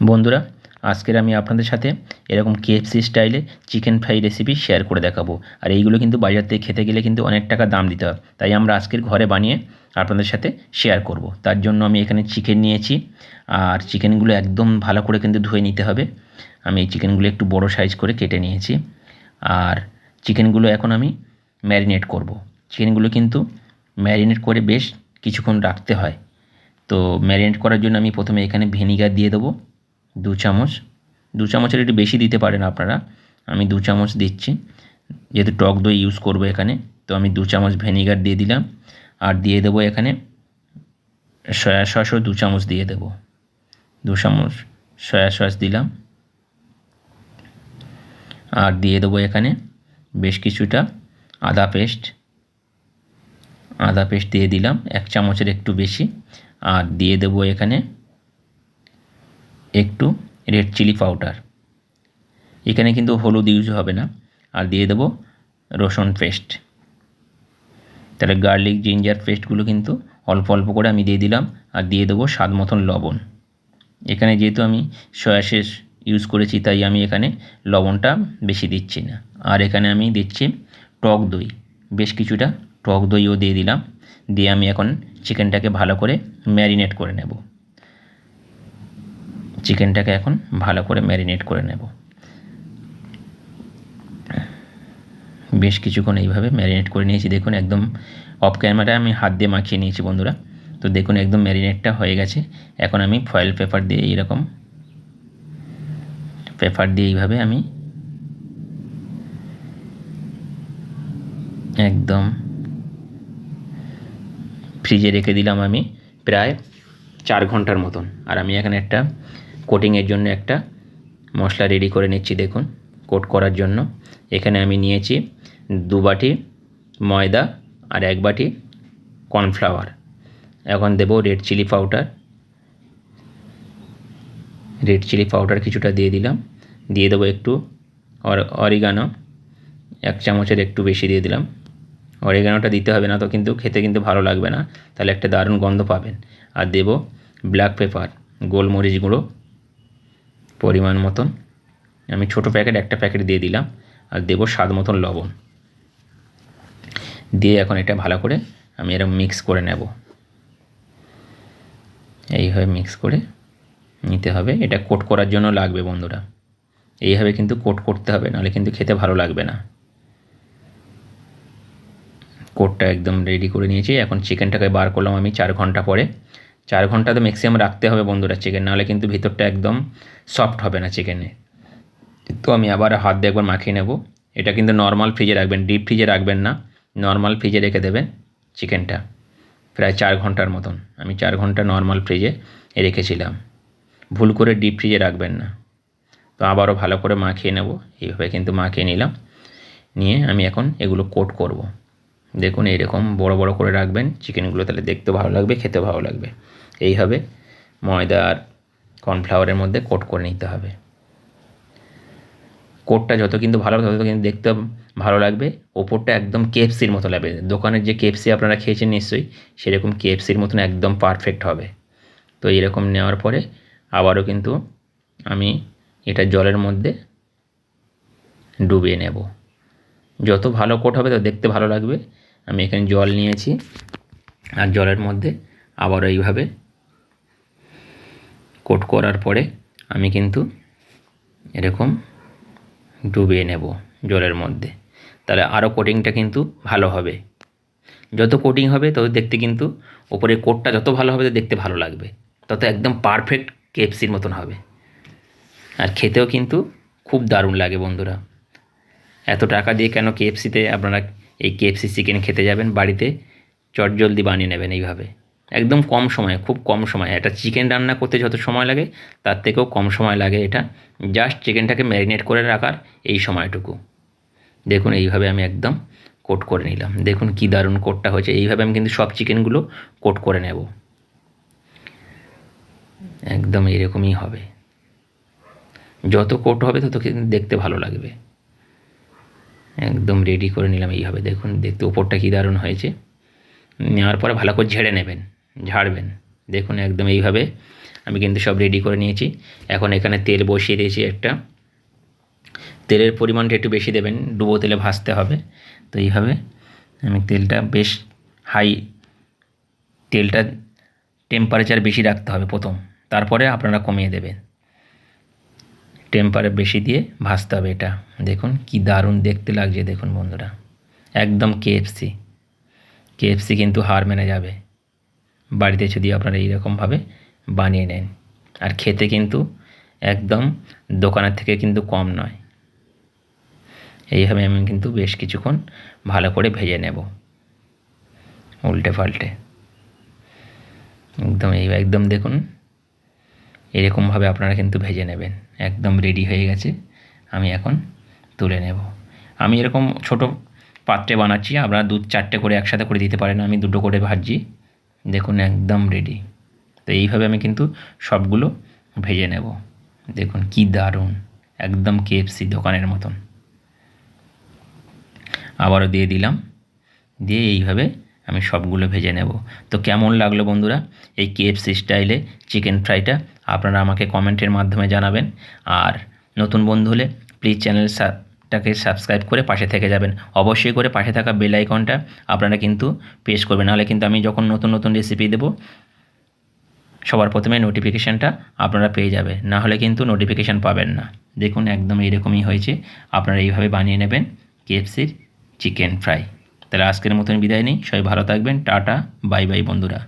বন্ধুরা, আজকের আমি আপনাদের সাথে এরকম কেএফসি স্টাইলে চিকেন ফ্রাই রেসিপি শেয়ার করে দেখাবো। আর এইগুলো কিন্তু বাজার থেকে খেতে গেলে কিন্তু অনেক টাকা দাম দিতে হয়। তাই আমরা আজকের ঘরে বানিয়ে আপনাদের সাথে শেয়ার করব। তার জন্য আমি এখানে চিকেন নিয়েছি। আর চিকেনগুলো একদম ভালো করে কিন্তু ধুয়ে নিতে হবে। আমি এই চিকেনগুলো একটু বড় সাইজ করে কেটে নিয়েছি। আর চিকেনগুলো এখন আমি ম্যারিনেট করব। চিকেনগুলো কিন্তু ম্যারিনেট করে বেশ কিছুক্ষণ রাখতে হয়। তো ম্যারিনেট করার জন্য আমি প্রথমে এখানে ভিনিগার দিয়ে দেবো। দু চামচ। দু চামচের একটু বেশি দিতে পারেন আপনারা। আমি দু চামচ দিচ্ছি। যেহেতু টক দই ইউজ করব এখানে, তো আমি দু চামচ ভিনিগার দিয়ে দিলাম। আর দিয়ে দেবো এখানে সয়া সসও দু চামচ দিয়ে দেবো। দু চামচ সয়া সস দিলাম। আর দিয়ে দেবো এখানে বেশ কিছুটা আদা পেস্ট আদা পেস্ট দিয়ে দিলাম, এক চামচের একটু বেশি। আর দিয়ে দেবো এখানে একটু রেড চিলি পাউডার এখানে কিন্তু হলুদ ইউজ হবে না। আর দিয়ে দেবো রসুন পেস্ট তাহলে গার্লিক জিঞ্জার পেস্টগুলো কিন্তু অল্প অল্প করে আমি দিয়ে দিলাম। আর দিয়ে দেবো স্বাদ মতন লবণ। এখানে যেহেতু আমি সয়া শেষ ইউজ করেছি, তাই আমি এখানে লবণটা বেশি দিচ্ছি না। আর এখানে আমি দিচ্ছি টক দই। বেশ কিছুটা টক দইও দিয়ে দিলাম। দিয়ে আমি এখন চিকেনটাকে ভালো করে ম্যারিনেট করে নেব। চিকেনটাকে এখন ভালো করে ম্যারিনেট করে নেব। বেশ কিছুক্ষণ এইভাবে ম্যারিনেট করে নিয়েছি। দেখুন, একদম অফ ক্যামেরায় আমি হাত দিয়ে মাখিয়ে নিয়েছি বন্ধুরা। তো দেখুন, একদম ম্যারিনেটটা হয়ে গেছে। এখন আমি ফয়েল পেপার দিয়ে এইরকম পেপার দিয়ে এইভাবে আমি একদম ফ্রিজে রেখে দিলাম আমি প্রায় চার ঘণ্টার মতন। আর আমি এখানে একটা কোটিংয়ের জন্য একটা মশলা রেডি করে নিচ্ছি, দেখুন কোট করার জন্য। এখানে আমি নিয়েছি দু বাটি ময়দা আর এক বাটি কর্নফ্লাওয়ার এখন দেবো red chilli powder red chilli powder কিছুটা দিয়ে দিলাম। দিয়ে দেবো একটু অরিগানো এক চামচের একটু বেশি দিয়ে দিলাম। অরিগানোটা দিতে হবে না তো, কিন্তু খেতে কিন্তু ভালো লাগবে না। তাহলে একটা দারুণ গন্ধ পাবেন। আর দেব ব্ল্যাক পেপার গোলমরিচ গুঁড়ো। পরিমাণ মতন। আমি ছোট প্যাকেট, একটা প্যাকেট দিয়ে দিলাম আর দেবো স্বাদ মতন লবণ। দিয়ে এখন এটা ভালো করে আমি এরকম মিক্স করে নেব। এইভাবে মিক্স করে নিতে হবে। এটা কোট করার জন্য লাগবে বন্ধুরা। এইভাবে কিন্তু কোট করতে হবে, নাহলে কিন্তু খেতে ভালো লাগবে না। কোটটা একদম রেডি করে নিয়েছি। এখন চিকেনটাকে বার করলাম আমি চার ঘণ্টা পরে। চার ঘণ্টা তো ম্যাক্সিমাম রাখতে হবে বন্ধুরা চিকেন নাহলে কিন্তু ভিতরটা একদম সফট হবে না চিকেনে তো আমি আবার হাত দিয়ে একবার মাখিয়ে নেব। এটা কিন্তু নর্মাল ফ্রিজে রাখবেন ডিপ ফ্রিজে রাখবেন না। নর্মাল ফ্রিজে রেখে দেবেন চিকেনটা প্রায় চার ঘণ্টার মতন। আমি চার ঘণ্টা নর্মাল ফ্রিজে রেখেছিলাম। ভুল করে ডিপ ফ্রিজে রাখবেন না। তো আবারও ভালো করে মাখিয়ে নেব। এইভাবে কিন্তু মাখিয়ে নিলাম। নিয়ে আমি এখন এগুলো কোট করব। দেখুন, এইরকম বড় বড় করে রাখবেন। চিকেনগুলো তাহলে দেখতে ভালো লাগবে খেতে ভালো লাগবে। এইভাবে ময়দা আর কর্নফ্লাওয়ারের মধ্যে কোট করে নিতে হবে। কোটটা যত কিন্তু ভালো তত কিন্তু দেখতে ভালো লাগবে। ওপরটা একদম কেএফসির মতো লাগবে। দোকানের যে কেএফসি আপনারা খেয়েছেন নিশ্চয়ই, সেরকম কেএফসির মতন একদম পারফেক্ট হবে। তো এরকম নেওয়ার পরে আবারও কিন্তু আমি এটা জলের মধ্যে ডুবিয়ে নেব। যত ভালো কোট হবে তত দেখতে ভালো লাগবে। আমি এখানে জল নিয়েছি আর জলের মধ্যে আবার এইভাবে কোট করার পরে আমি কিন্তু এরকম ডুবিয়ে নেব জলের মধ্যে। তাহলে আরও কোটিংটা কিন্তু ভালো হবে। যত কোটিং হবে তত দেখতে কিন্তু ওপরে কোটটা যত ভালো হবে দেখতে ভালো লাগবে। তত একদম পারফেক্ট কেএফসির মতন হবে। আর খেতেও কিন্তু খুব দারুণ লাগে বন্ধুরা। এত টাকা দিয়ে কেন কেএফসিতে আপনারা এই কেএফসি চিকেন খেতে যাবেন বাড়িতে? চট জলদি বানিয়ে নেবেন এইভাবে। একদম কম সময়ে, খুব কম সময়। একটা চিকেন রান্না করতে যত সময় লাগে, তার থেকেও কম সময় লাগে এটা। জাস্ট চিকেনটাকে ম্যারিনেট করে রাখার এই সময়টুকু। দেখুন, এইভাবে আমি একদম কোট করে নিলাম। দেখুন কি দারুণ কোটটা হয়েছে। এইভাবে আমি কিন্তু সব চিকেনগুলো কোট করে নেব। একদম এরকমই হবে। যত কোট হবে, তত কিন্তু দেখতে ভালো লাগবে। একদম রেডি করে নিলাম এইভাবে দেখুন, দেখতে ওপরটা কী দারুণ হয়েছে। নেওয়ার পরে ভালো করে ঝেড়ে নেবেন, ঝাড়বেন। দেখুন, একদম এইভাবে আমি কিন্তু সব রেডি করে নিয়েছি। এখন এখানে তেল বসিয়ে দিয়েছি একটা। তেলের পরিমাণটা একটু বেশি দেবেন, ডুবো তেলে ভাজতে হবে। তো এইভাবে আমি তেলটা বেশ হাই তেলটা টেম্পারেচার বেশি রাখতে হবে প্রথম। তারপরে আপনারা কমিয়ে দেবেন। টেম্পারে বেশি দিয়ে ভাজতে হবে এটা। দেখুন, কি দারুণ দেখতে লাগছে, দেখুন বন্ধুরা। একদম কেএফসি কেএফসি কিন্তু হার মেনে যাবে। বাড়িতে যদি আপনারা এইরকমভাবে বানিয়ে নেন। আর খেতে কিন্তু একদম দোকানের থেকে কিন্তু কম নয়। এইভাবে আমি কিন্তু বেশ কিছুক্ষণ ভালো করে ভেজে নেব। উল্টে পাল্টে। একদম এই, একদম দেখুন এরকমভাবে আপনারা কিন্তু ভেজে নেবেন। একদম রেডি হয়ে গেছে। আমি এখন তুলে নেব। আমি এরকম ছোট পাত্রে বানাচ্ছি। আপনারা দু চারটে করে একসাথে করে দিতে পারেন। আমি দুটো করে ভাজছি। দেখুন, একদম রেডি তো এইভাবে আমি কিন্তু সবগুলো ভেজে নেব। দেখুন, কি দারুণ। একদম কেএফসি দোকানের মতন। আবারও দিয়ে দিলাম। দিয়ে এইভাবে আমি সবগুলো ভেজে নেব। তো কেমন লাগল বন্ধুরা? এই কেএফসি স্টাইলে চিকেন ফ্রাইটা আপনারা আমাকে কমেন্টের মাধ্যমে জানাবেন। আর নতুন বন্ধু হলে প্লিজ চ্যানেল টাকে সাবস্ক্রাইব করে পাশে থেকে যাবেন। অবশ্যই করে পাশে থাকা বেল আইকনটা আপনারা কিন্তু প্রেস করবেন। নাহলে কিন্তু আমি যখন নতুন নতুন রেসিপি দেবো, সবার প্রথমে নোটিফিকেশানটা আপনারা পেয়ে যাবে। না হলে কিন্তু নোটিফিকেশান পাবেন না। দেখুন, একদম এরকমই হয়েছে। আপনারা এইভাবে বানিয়ে নেবেন কেএফসির চিকেন ফ্রাই তাহলে আজকের মতন বিদায় নিই। সবাই ভালো থাকবেন। টাটা বাই বাই বন্ধুরা।